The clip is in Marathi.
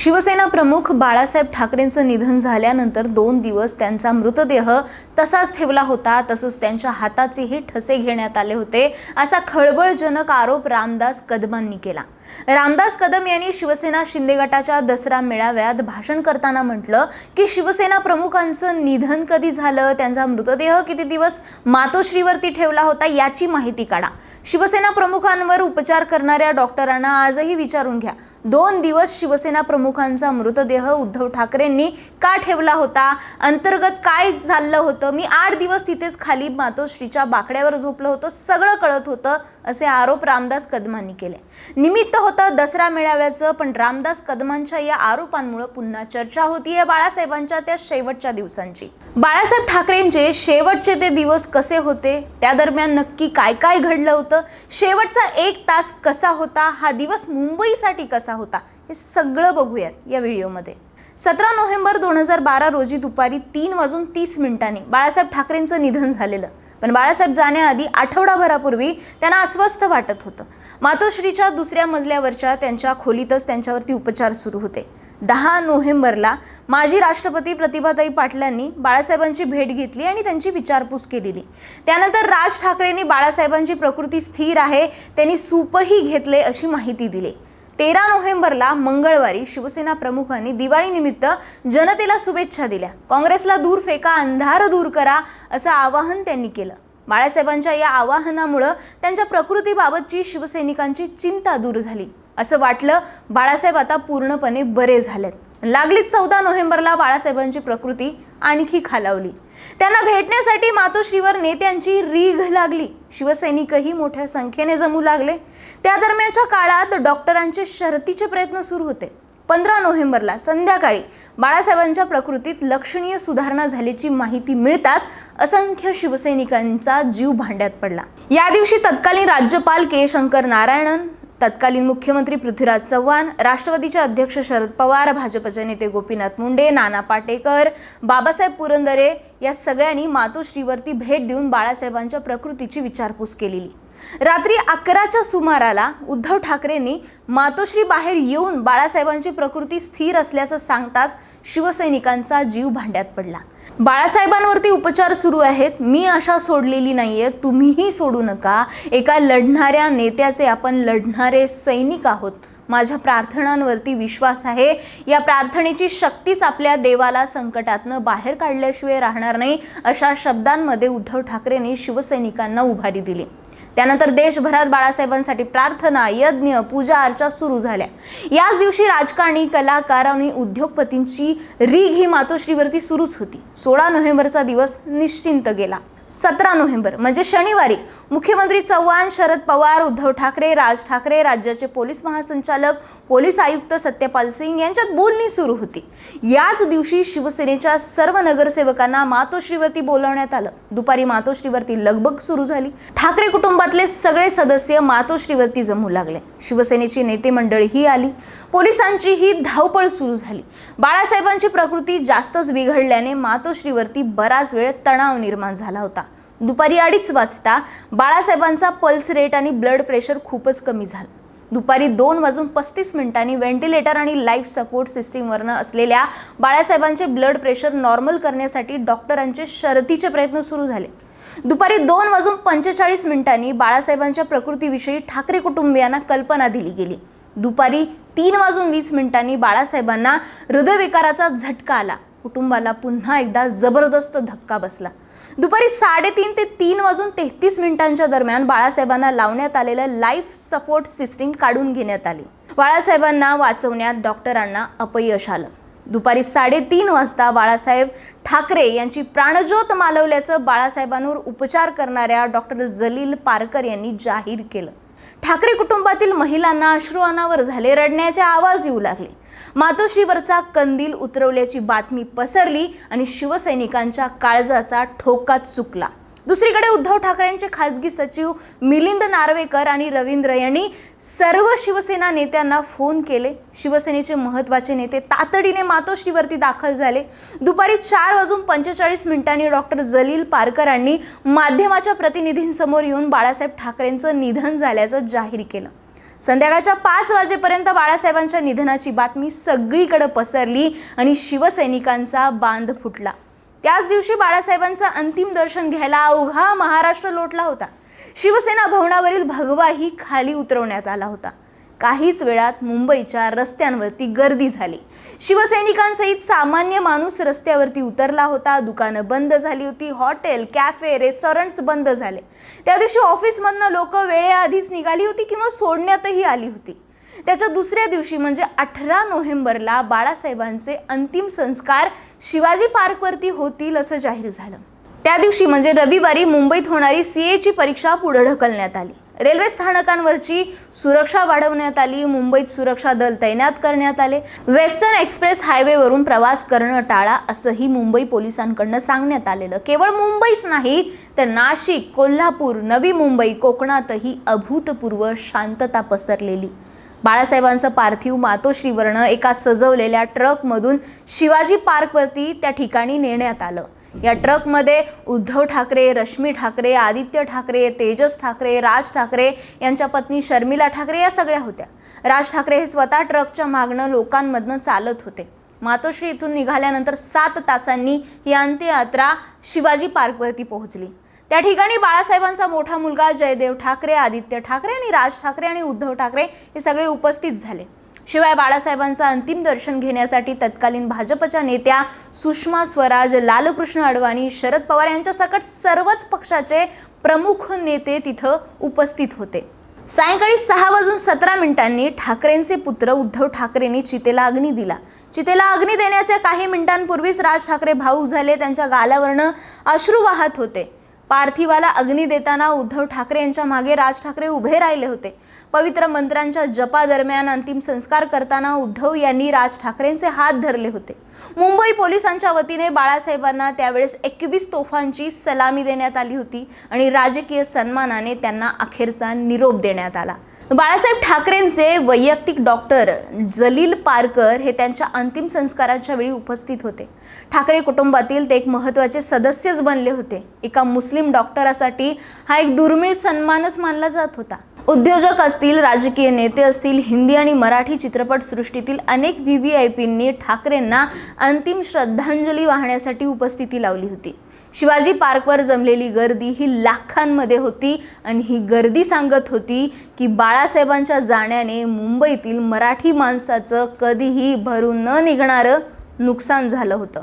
शिवसेना प्रमुख बाळासाहेब ठाकरेंचं निधन झाल्यानंतर दोन दिवस त्यांचा मृतदेह तसाच ठेवला होता. तसंच त्यांच्या हाताचेही ठसे घेण्यात आले होते. असा खळबळजनक आरोप रामदास कदमांनी केला. रामदास कदम यांनी शिवसेना शिंदे गटाच्या दसरा मेळाव्यात भाषण करताना म्हटलं की शिवसेना प्रमुखांचं निधन कधी झालं? त्यांचा मृतदेह किती दिवस मातोश्रीवरती ठेवला होता याची माहिती काढा. शिवसेना प्रमुखांवर उपचार करणाऱ्या डॉक्टरांना आजही विचारून घ्या. दोन दिवस शिवसेना प्रमुखांचा मृतदेह उद्धव ठाकरेंनी का ठेवला होता? अंतर्गत काय झालं होतं? मी आठ दिवस तिथेच खाली मातोश्रीच्या बाकड्यावर झोपलं होतं सगळं कळत होतं असे आरोप रामदास कदमांनी केले. निमित्त होतं दसरा मेळाव्याचं पण रामदास कदमांच्या या आरोपांमुळे पुन्हा चर्चा होतीये बाळासाहेबांच्या त्या शेवटच्या दिवसांची. बाळासाहेब ठाकरेंचे शेवटचे ते दिवस कसे होते? त्या दरम्यान नक्की काय काय घडलं होतं? शेवटचा एक तास कसा होता? हा दिवस मुंबईसाठी कसा होता हे सगळं बघूयात या व्हिडिओमध्ये. सतरा नोव्हेंबर दोन हजार बारा रोजी दुपारी तीन वाजून तीस मिनिटांनी बाळासाहेब ठाकरेंचं निधन झालेलं. पण बाळासाहेब जाण्याआधी आठवडाभरापूर्वी त्यांना अस्वस्थ वाटत होतं. मातोश्रीच्या दुसऱ्या मजल्यावरच्या त्यांच्या खोलीतच त्यांच्यावरती उपचार सुरू होते. दहा नोव्हेंबरला माजी राष्ट्रपती प्रतिभाताई पाटलांनी बाळासाहेबांची भेट घेतली आणि त्यांची विचारपूस केलेली. त्यानंतर राज ठाकरेंनी बाळासाहेबांची प्रकृती स्थिर आहे त्यांनी सूपही घेतले अशी माहिती दिली. तेरा नोव्हेंबरला मंगळवारी शिवसेना प्रमुखांनी दिवाळीनिमित्त जनतेला शुभेच्छा दिल्या. काँग्रेसला दूर फेका अंधार दूर करा असं आवाहन त्यांनी केलं. बाळासाहेबांच्या या आवाहनामुळं त्यांच्या प्रकृतीबाबतची शिवसैनिकांची चिंता दूर झाली. असं वाटलं बाळासाहेब आता पूर्णपणे बरे झालेत. लागलीच चौदा नोव्हेंबरला बाळासाहेबांची प्रकृती आणखी खालावली. त्यांना भेटण्यासाठी मातोश्रीवर नेत्यांची रीघ लागली. शिवसैनिकही मोठ्या संख्येने जमू लागले. त्या दरम्यानच्या काळात डॉक्टरांचे शर्तीचे प्रयत्न सुरू होते. पंधरा नोव्हेंबरला संध्याकाळी बाळासाहेबांच्या प्रकृतीत लक्षणीय सुधारणा झाल्याची माहिती मिळताच असंख्य शिवसैनिकांचा जीव भांड्यात पडला. या दिवशी तत्कालीन राज्यपाल के. शंकर नारायणन तत्कालीन मुख्यमंत्री पृथ्वीराज चव्हाण राष्ट्रवादीचे अध्यक्ष शरद पवार भाजपचे नेते गोपीनाथ मुंडे नाना पाटेकर बाबासाहेब पुरंदरे या सगळ्यांनी मातोश्रीवरती भेट देऊन बाळासाहेबांच्या प्रकृतीची विचारपूस केलेली. रात्री अकराच्या सुमाराला उद्धव ठाकरेंनी मातोश्री बाहेर येऊन बाळासाहेबांची प्रकृती स्थिर असल्याचं सांगताच शिवसैनिकांचा जीव भांड्यात पडला. बाळासाहेबांवरती उपचार सुरू आहेत. मी आशा सोडलेली नाहीये. तुम्हीही सोडू नका. एका लढणाऱ्या नेत्याचे आपण लढणारे सैनिक आहोत. माझ्या प्रार्थनांवरती विश्वास आहे. या प्रार्थनेची शक्तीच आपल्या देवाला संकटातनं बाहेर काढल्याशिवाय राहणार नाही अशा शब्दांमध्ये उद्धव ठाकरेंनी शिवसैनिकांना उभारी दिली. त्यानंतर देशभरात बाळासाहेबांसाठी प्रार्थना यज्ञ पूजा अर्चा सुरू झाल्या. याच दिवशी राजकारणी कलाकार आणि उद्योगपतींची रीघ ही मातोश्रीवरती सुरूच होती. सोळा नोव्हेंबरचा दिवस निश्चिंत गेला. सतरा नोव्हेंबर म्हणजे शनिवारी मुख्यमंत्री चव्हाण शरद पवार उद्धव ठाकरे राज ठाकरे राज्याचे पोलीस महासंचालक पोलीस आयुक्त सत्यपाल सिंग यांच्यात बोलणी सुरू होती. याच दिवशी शिवसेनेच्या सर्व नगरसेवकांना मातोश्रीवरती बोलवण्यात आलं. दुपारी मातोश्रीवरती लगबग सुरू झाली. ठाकरे कुटुंबातले सगळे सदस्य मातोश्रीवरती जमू लागले. शिवसेनेची नेते मंडळीही आली. पोलिसांची ही धावपळ सुरू झाली. बाळासाहेबांची प्रकृती जास्तच बिघडल्याने मातोश्रीवरती बराच वेळ तणाव निर्माण झाला होता. दुपारी अडीच वाजता बाळासाहेबांचा पल्स रेट आणि ब्लड प्रेशर खूपच कमी झालं. दुपारी दोन वाजून पस्तीस मिनिटांनी व्हेंटिलेटर आणि लाईफ सपोर्ट सिस्टीमवरनं असलेल्या बाळासाहेबांचे ब्लड प्रेशर नॉर्मल करण्यासाठी डॉक्टरांचे शर्तीचे प्रयत्न सुरू झाले. दुपारी दोन वाजून पंचेचाळीस मिनिटांनी बाळासाहेबांच्या प्रकृतीविषयी ठाकरे कुटुंबियांना कल्पना दिली गेली. दुपारी तीन वाजून वीस मिनिटांनी बाळासाहेबांना हृदयविकाराचा झटका आला. कुटुंबाला पुन्हा एकदा जबरदस्त धक्का बसला. दुपारी साडेतीन ते तीन वाजून तेहतीस मिनिटांच्या दरम्यान बाळासाहेबांना लावण्यात आलेलं लाईफ सपोर्ट सिस्टीम काढून घेण्यात आली. बाळासाहेबांना वाचवण्यात डॉक्टरांना अपयश आलं. दुपारी साडेतीन वाजता बाळासाहेब ठाकरे यांची प्राणज्योत मालवल्याचं बाळासाहेबांवर उपचार करणाऱ्या डॉक्टर जलील पारकर यांनी जाहीर केलं. ठाकरे कुटुंबातील महिलांना अश्रू अनावर झाले रडण्याचे आवाज येऊ लागले. मातोश्रीवरचा कंदील उतरवल्याची बातमी पसरली आणि शिवसैनिकांच्या काळजाचा ठोकाच चुकला. दुसरीकडे उद्धव ठाकरेंचे खासगी सचिव मिलिंद नार्वेकर आणि रवींद्र यांनी सर्व शिवसेना नेत्यांना फोन केले. शिवसेनेचे महत्त्वाचे नेते तातडीने मातोश्रीवरती दाखल झाले. दुपारी चार वाजून पंचेचाळीस मिनिटांनी डॉक्टर जलील पारकरांनी माध्यमाच्या प्रतिनिधींसमोर येऊन बाळासाहेब ठाकरेंचं निधन झाल्याचं जाहीर केलं. संध्याकाळच्या पाच वाजेपर्यंत बाळासाहेबांच्या निधनाची बातमी सगळीकडे पसरली आणि शिवसैनिकांचा बांध फुटला. त्याच दिवशी बाळासाहेबांचं अंतिम दर्शन घ्यायला अवघा महाराष्ट्र लोटला होता. शिवसेना भवनावरील भगवाही खाली उतरवण्यात आला होता. काहीच वेळात मुंबईच्या रस्त्यांवरती गर्दी झाली. शिवसैनिकांसहित सामान्य माणूस रस्त्यावरती उतरला होता. दुकानं बंद झाली होती. हॉटेल कॅफे रेस्टॉरंट्स बंद झाले. त्या दिवशी ऑफिसमधनं लोक वेळेआधीच निघाली होती किंवा सोडण्यातही आली होती. त्याच्या दुसऱ्या दिवशी म्हणजे अठरा नोव्हेंबरला बाळासाहेबांचे अंतिम संस्कार शिवाजी पार्कवरती होतील असं जाहीर झालं. त्या दिवशी म्हणजे रविवारी मुंबईत होणारी सीएची परीक्षा पुढे ढकलण्यात आली. रेल्वे स्थानकांवरची सुरक्षा वाढवण्यात आली मुंबईत सुरक्षा दल तैनात करण्यात आले. वेस्टर्न एक्सप्रेस हायवेवरून प्रवास करणं टाळा असंही मुंबई पोलिसांकडनं सांगण्यात आलेलं. केवळ मुंबईच नाही तर नाशिक कोल्हापूर नवी मुंबई कोकणातही अभूतपूर्व शांतता पसरलेली. बाळासाहेबांचं पार्थिव मातोश्रीवरनं एका सजवलेल्या ट्रकमधून शिवाजी पार्कवरती त्या ठिकाणी नेण्यात आलं. या ट्रकमध्ये उद्धव ठाकरे रश्मी ठाकरे आदित्य ठाकरे तेजस ठाकरे राज ठाकरे यांच्या पत्नी शर्मिला ठाकरे या सगळ्या होत्या. राज ठाकरे हे स्वतः ट्रकच्या मागणं लोकांमधनं चालत होते. मातोश्री इथून निघाल्यानंतर सात तासांनी ही अंत्ययात्रा शिवाजी पार्कवरती पोहोचली. त्या ठिकाणी बाळासाहेबांचा मोठा मुलगा जयदेव ठाकरे आदित्य ठाकरे आणि राज ठाकरे आणि उद्धव ठाकरे हे सगळे उपस्थित झाले. शिवाय बाळासाहेबांचं अंतिम दर्शन घेण्यासाठी तत्कालीन भाजपच्या नेत्या सुषमा स्वराज लालकृष्ण अडवाणी शरद पवार यांच्या सकट सर्वच पक्षाचे प्रमुख नेते तिथं उपस्थित होते. सायंकाळी सहा वाजून सतरा मिनिटांनी ठाकरेंचे पुत्र उद्धव ठाकरेंनी चितेला अग्नी दिला. चितेला अग्नी देण्याच्या काही मिनिटांपूर्वीच राज ठाकरे भाऊक झाले. त्यांच्या गालावरनं अश्रू वाहत होते. पार्थिवाला अग्नी देताना उद्धव ठाकरे यांच्या मागे राज ठाकरे उभे राहिले होते. पवित्र मंत्रांच्या जपादरम्यान अंतिम संस्कार करताना उद्धव यांनी राज ठाकरेंचे हात धरले होते. मुंबई पोलिसांच्या वतीने बाळासाहेबांना त्यावेळेस एकवीस तोफांची सलामी देण्यात आली होती आणि राजकीय सन्मानाने त्यांना अखेरचा निरोप देण्यात आला. बाळासाहेब ठाकरेंचे वैयक्तिक डॉक्टर जलील पारकर हे त्यांच्या अंतिम संस्काराच्या वेळी उपस्थित होते. ठाकरे कुटुंबातील ते एक महत्त्वाचे सदस्यच बनले होते. एका मुस्लिम डॉक्टरासाठी हा एक दुर्मिळ सन्मानच मानला जात होता. उद्योजक असतील राजकीय नेते असतील हिंदी आणि मराठी चित्रपटसृष्टीतील अनेक व्ही व्ही आय पींनी ठाकरेंना अंतिम श्रद्धांजली वाहण्यासाठी उपस्थिती लावली होती. शिवाजी पार्कवर जमलेली गर्दी ही लाखांमध्ये होती आणि ही गर्दी सांगत होती की बाळासाहेबांच्या जाण्याने मुंबईतील मराठी माणसाचं कधीही भरून न निघणारं नुकसान झालं होतं.